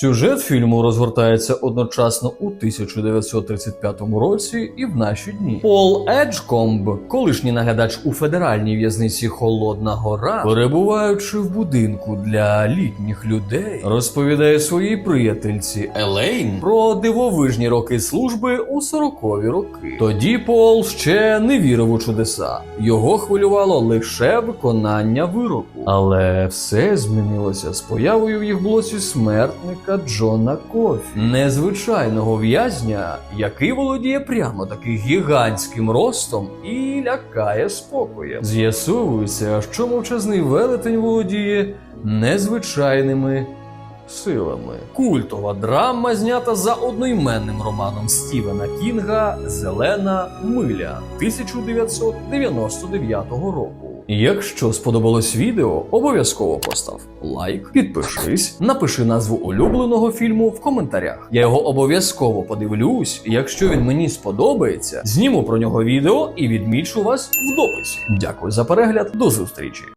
Сюжет фільму розгортається одночасно у 1935 році і в наші дні. Пол Еджкомб, колишній наглядач у федеральній в'язниці Холодна Гора, перебуваючи в будинку для літніх людей, розповідає своїй приятельці Елейн про дивовижні роки служби у 40-ві роки. Тоді Пол ще не вірив у чудеса. Його хвилювало лише виконання вироку. Але все змінилося з появою в їх блоці смертника Джона Кофі, незвичайного в'язня, який володіє прямо таки гігантським ростом і лякає спокоєм. З'ясовується, що мовчазний велетень володіє незвичайними силами. Культова драма знята за одноіменним романом Стівена Кінга Зелена миля 1999 року. Якщо сподобалось відео, обов'язково постав лайк, підпишись, напиши назву улюбленого фільму в коментарях. Я його обов'язково подивлюсь. Якщо він мені сподобається, зніму про нього відео і відмічу вас в дописі. Дякую за перегляд, до зустрічі!